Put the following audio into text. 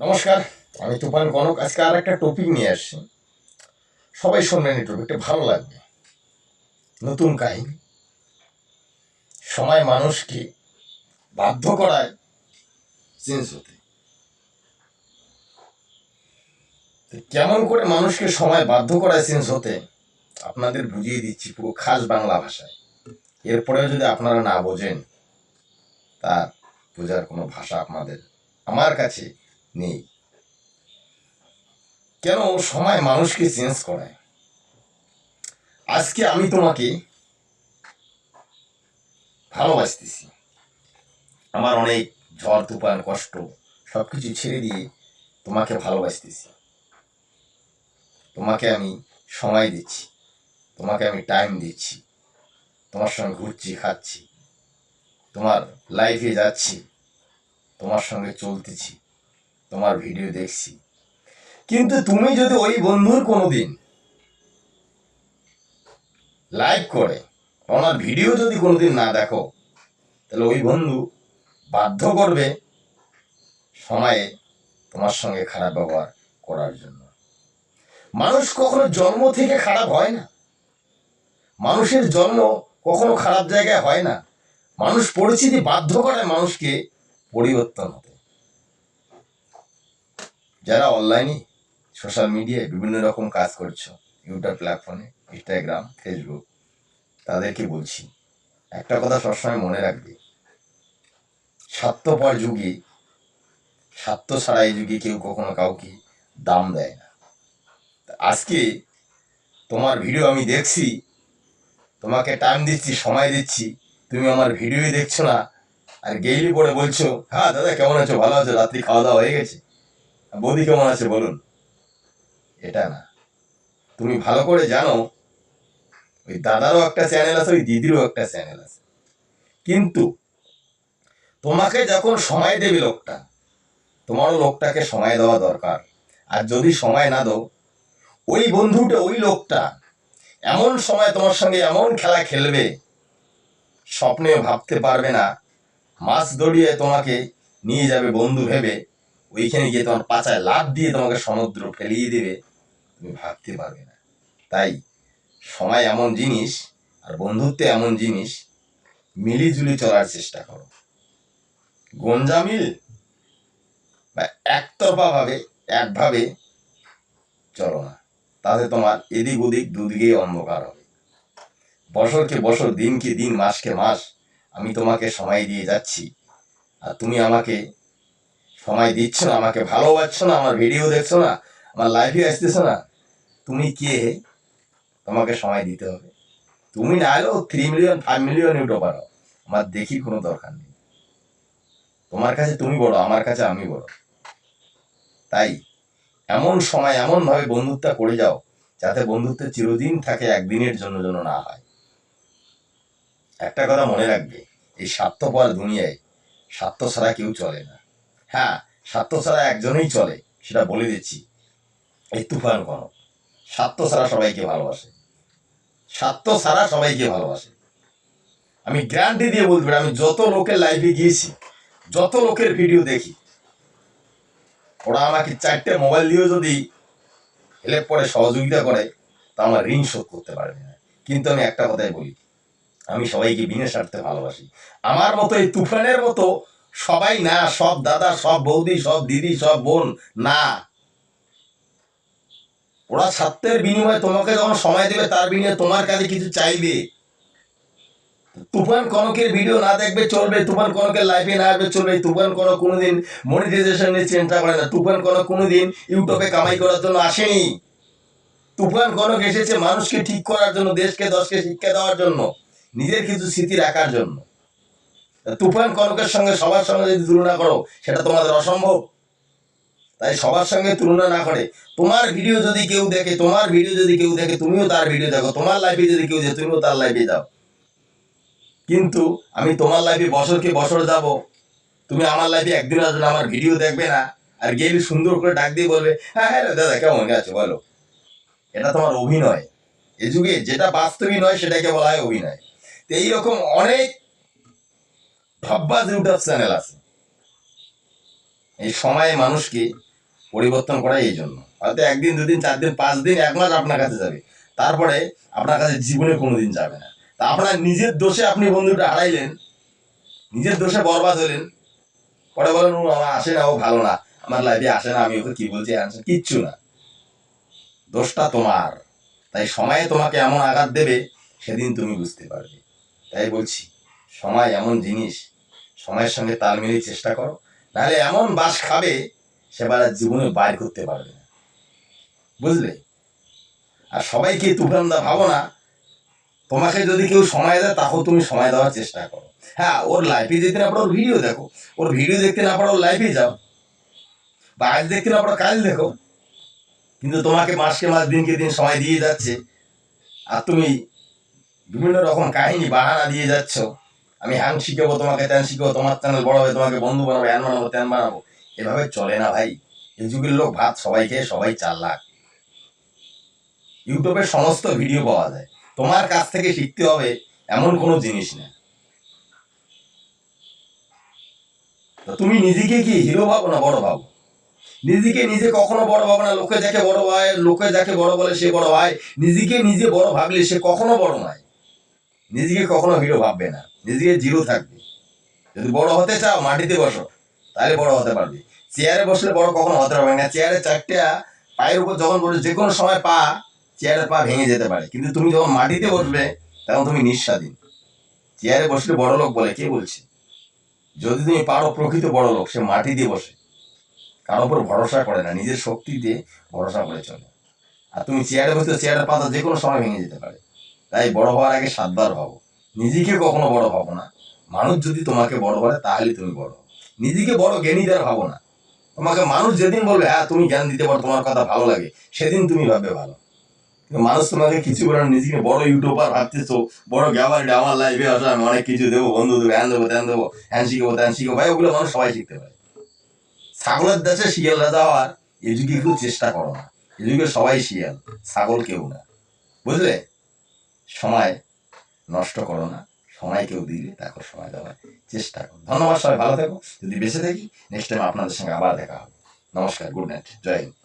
নমস্কার, আমি তুফান কনক আজকে আর একটা টপিক নিয়ে আসছি। সবাই শুনবেন এই টপিকটা ভালো লাগবে। নতুন কাহিনী। সময় মানুষকে বাধ্য করায় চেঞ্জ হতে। তো কেমন করে মানুষকে সময় বাধ্য করায় চেঞ্জ হতে, আপনাদের বুঝিয়ে দিচ্ছি পুরো খাস বাংলা ভাষায়। এরপরেও যদি আপনারা না বোঝেন, তার বোঝার কোনো ভাষা আপনাদের, আমার কাছে নেই। কেন সময় মানুষকে চেঞ্জ করায় আজকে আমি তোমাকে ভালোবাসতেছি। আমার অনেক ঝড়, তুফান, কষ্ট সবকিছু ছেড়ে দিয়ে তোমাকে ভালোবাসতেছি। তোমাকে আমি সময় দিচ্ছি। তোমাকে আমি টাইম দিচ্ছি। তোমার সঙ্গে ঘুরছি, খাচ্ছি। তোমার লাইফে যাচ্ছি। তোমার সঙ্গে চলতেছি। তোমার ভিডিও দেখছি। কিন্তু তুমি যদি ওই বন্ধুর কোনোদিন লাইভ করে ওনার ভিডিও যদি কোনোদিন না দেখো, তাহলে ওই বন্ধু বাধ্য করবে সময়ে তোমার সঙ্গে খারাপ ব্যবহার করার জন্য। মানুষ কখনো জন্ম থেকে খারাপ হয় না। মানুষের জন্ম কখনো খারাপ জায়গায় হয় না। মানুষ পরিস্থিতি বাধ্য করে মানুষকে পরিবর্তন হতে যারা অনলাইনে সোশ্যাল মিডিয়ায় বিভিন্ন রকম কাজ করছ, ইউটিউব প্ল্যাটফর্মে ইনস্টাগ্রাম ফেসবুক তাদেরকে বলছি, একটা কথা সবসময় মনে রাখবে। স্বার্থপর যুগে স্বার্থ ছাড়া এই যুগে কেউ কখনো কাউকে দাম দেয় না। আজকে তোমার ভিডিও আমি দেখছি, তোমাকে টাইম দিচ্ছি, সময় দিচ্ছি, তুমি আমার ভিডিও দেখছ না, আর গেইলি পরে বলছো হ্যাঁ দাদা, কেমন আছো? ভালো আছো? রাত্রি খাওয়া দাওয়া হয়ে গেছে? বৌদি কেমন আছে বলুন? এটা না। তুমি ভালো করে জানো, ওই দাদারও একটা চ্যানেল আছে, ওই দিদিরও একটা চ্যানেল আছে। কিন্তু তোমাকে যখন সময় দেবে লোকটা, তোমারও লোকটাকে সময় দেওয়া দরকার। আর যদি সময় না দাও, ওই বন্ধুটা, ওই লোকটা এমন সময় তোমার সঙ্গে এমন খেলা খেলবে, স্বপ্নে ভাবতে পারবে না, মাছ দড়িয়ে তোমাকে নিয়ে যাবে বন্ধু ভেবে। ওইখানে গিয়ে তোমার পাচায় লাভ দিয়ে তোমাকে সমুদ্র ফেলিয়ে দেবে, তুমি ভাবতে পারবে না। তাই সময় এমন জিনিস আর বন্ধুত্ব এমন জিনিস, মিলিজুলি চলার চেষ্টা করো। গঞ্জামিল বা একতরফা ভাবে, একভাবে চলো না। তাতে তোমার এদিক ওদিক দুদিকেই অন্ধকার হবে। বছরকে বছর, দিনকে দিন, মাসকে মাস আমি তোমাকে সময় দিয়ে যাচ্ছি আর তুমি আমাকে সময় দিচ্ছ না, আমাকে ভালোবাসছো না, আমার ভিডিও দেখছ না, আমার লাইফে আসতেছো না, তুমি কে? তোমাকে সময় দিতে হবে। তুমি না এলেও three million five million YouTuber পারো আমার দেখি কোনো দরকার নেই। তোমার কাছে তুমি বড়, আমার কাছে আমি বড়। তাই এমন সময় এমন ভাবে বন্ধুত্ব করে যাও, যাতে বন্ধুত্ব চিরদিন থাকে, একদিনের জন্য যেন না হয়। একটা কথা মনে রাখবে, এই স্বার্থপর দুনিয়ায় স্বার্থ ছাড়া কেউ চলে না। হ্যাঁ স্বার্থ ছাড়া একজনেই চলে, সেটা বলে দিচ্ছি। এই তুফান কোনো স্বার্থ ছাড়া সবাইকে ভালোবাসে। স্বার্থ ছাড়া সবাইকে ভালোবাসে। আমি গ্যারান্টি দিয়ে বলতে পারি, আমি যত লোকের লাইভে গিয়েছি, যত লোকের ভিডিও দেখি, ওরা আমাকে চারটে মোবাইল দিয়েও যদি হেল্প করে, সহযোগিতা করে, তা আমার ঋণ শোধ করতে পারবে না। কিন্তু আমি একটা কথাই বলি, আমি সবাইকে বিনা স্বার্থে ভালোবাসি। আমার মতো এই তুফানের মতো সবাই না, সব দাদা, সব বৌদি, সব দিদি, সব বোন, না। ওরা স্বার্থের বিনিময়ে তোমাকে যখন সময় দেবে, তার বিনিময়ে তোমার কাছে কিছু চাইবে। তুফান কনকের ভিডিও না দেখবে, চলবে। তুফান কনকের লাইফে না আসবে, চলবে। তুফান কনক কোনোদিন মনিটাইজেশন নিয়ে চিন্তা করে না। তুফান কনক কোনোদিন ইউটিউবে কামাই করার জন্য আসেনি। তুফান কনক এসেছে মানুষকে ঠিক করার জন্য, দেশকে, দশকে শিক্ষা দেওয়ার জন্য, নিজের কিছু স্মৃতি রাখার জন্য। তুফান কনকের সঙ্গে সবার সঙ্গে যদি তুলনা করো, সেটা তোমাদের অসম্ভব। তাই সবার সঙ্গে তুলনা না করে, তোমার ভিডিও যদি কেউ দেখে, তোমার ভিডিও যদি কেউ দেখে, তুমিও তার ভিডিও দেখো, তোমার লাইফে যদি কেউ দেখে, তুমিও তার লাইফে যাও। কিন্তু আমি তোমার লাইফে বছরকে বছর যাব, তুমি আমার লাইফে একদিন আসবে আমার ভিডিও দেখবে না, আর গেলে সুন্দর করে ডাক দিয়ে বলবে হ্যাঁ হ্যাঁ দাদা, কেমন আছো? বলো। এটা তোমার অভিনয়। এ যুগে যেটা বাস্তবই নয়, সেটাকে বলা হয় অভিনয়। তো এইরকম অনেক ভাববাজ ইউটিউব চ্যানেল আছে। এই সময়ে মানুষকে পরিবর্তন করা এই জন্য। হয়তো একদিন, দুদিন চার দিন পাঁচ দিন এক মাস আপনার কাছে যাবে। তারপরে আপনার কাছে জীবনে কোনোদিন যাবে না। তা আপনার নিজের দোষে আপনি বন্ধুটা হারাইলেন, নিজের দোষে বরবাদ হলেন, পরে বলেন, ও, আমার আসে না, ও ভালো না, আমার লাইফে আসে না, আমি ওকে কি বলছি আনসার কিচ্ছু না। দোষটা তোমার। তাই সময়ে তোমাকে এমন আঘাত দেবে, সেদিন তুমি বুঝতে পারবে। তাই বলছি সময় এমন জিনিস, সময়ের সঙ্গে তাল মিলিয়ে চেষ্টা করো, নাহলে এমন বাস খাবে সেবার জীবনে বাইর করতে পারবে না। বুঝলে? আর সবাইকে তুফানদা ভাবো না, তোমাকে যদি কেউ সময় দেয়, তাকেও তুমি সময় দেওয়ার চেষ্টা করো। হ্যাঁ ওর লাইফে যেতে না পারো, ওর ভিডিও দেখো। ওর ভিডিও দেখতে না পারো, ওর লাইফে যাও। বা আজ দেখতে না পারো, কাল দেখো। কিন্তু তোমাকে মাসকে মাস, দিনকে দিন সময় দিয়ে যাচ্ছে। আর তুমি বিভিন্ন রকম কাহিনী, বাহানা দিয়ে যাচ্ছ। আমি হ্যান শিখাবো তোমাকে, ত্যান শিখাবো, তোমার চ্যানেল বড় হবে, তোমাকে বন্ধু বানাবো হ্যান বানাবো, ত্যান বানাবো। এভাবে চলে না ভাই। এই যুগের লোক ভাত সবাই খেয়ে সবাই চার লাখ ইউটিউবে সমস্ত ভিডিও পাওয়া যায়। তোমার কাছ থেকে শিখতে হবে এমন কোনো জিনিস না। তো তুমি নিজেকে কি হিরো ভাবো না বড় ভাবো? নিজেকে নিজে কখনো বড় ভাবো না। লোকে যাকে বড় হয় লোকে যাকে বড় বলে সে বড় হয় নিজেকে নিজে বড় ভাবলে সে কখনো বড় নয়। নিজেকে কখনো হিরো ভাববে না। নিজেকে জিরো থাকবে। যদি বড় হতে চাও, মাটিতে বসো, তাহলে বড় হতে পারবে। চেয়ারে বসলে বড় কখনো হতে পারবে না। চেয়ারে চারটে পায়ের উপর যখন বসে যে কোনো সময় পা চেয়ারের পা ভেঙে যেতে পারে। কিন্তু তুমি যখন মাটিতে বসবে, তখন তুমি নিঃস্বাধীন। চেয়ারে বসলে বড় লোক বলে কে বলছে? যদি তুমি পারো প্রকৃত বড় লোক, সে মাটি দিয়ে বসে। কারোর উপর ভরসা করে না। নিজের শক্তি দিয়ে ভরসা করে চলে। আর তুমি চেয়ারে বসলে চেয়ারের পাতা যে কোনো সময় ভেঙে যেতে পারে। তাই বড় হওয়ার আগে সাতবার ভাবো। নিজেকে কখনো বড় ভাবো না। মানুষ যদি তোমাকে বড় বলে তাহলে তুমি বড়। নিজেকে বড় জ্ঞানী দেওয়ার ভাবো না। তোমাকে মানুষ যেদিন বলবে হ্যাঁ তুমি জ্ঞান দিতে পারো তোমার কথা ভালো লাগে সেদিন তুমি ভাববে ভালো। কিন্তু মানুষ তোমাকে কিছু বলে না, নিজেকে বড় ইউটিউবার ভাবতেছো বড় গ্যাবারিটা আমার লাইফে আসো আমি অনেক কিছু দেবো বন্ধু দেবো হ্যান দেবো ত্যান দেবো হ্যান শিখব ত্যান শিখব ভাই ওগুলো মানুষ সবাই শিখতে পারে। ছাগলের দেশে শিয়াল রাজা হওয়ার যুগে কেউ চেষ্টা করো না। যুগে সবাই শিয়াল ছাগল কেউ না। বুঝলে? সময় নষ্ট করো না। সময় কেউ দিলে তাকে সময় দেওয়ার চেষ্টা করো। ধন্যবাদ সবাই, ভালো থেকো। যদি বেঁচে থাকি নেক্সট টাইম আপনাদের সঙ্গে আবার দেখা হবে। নমস্কার গুড নাইট জয় হিন্দ।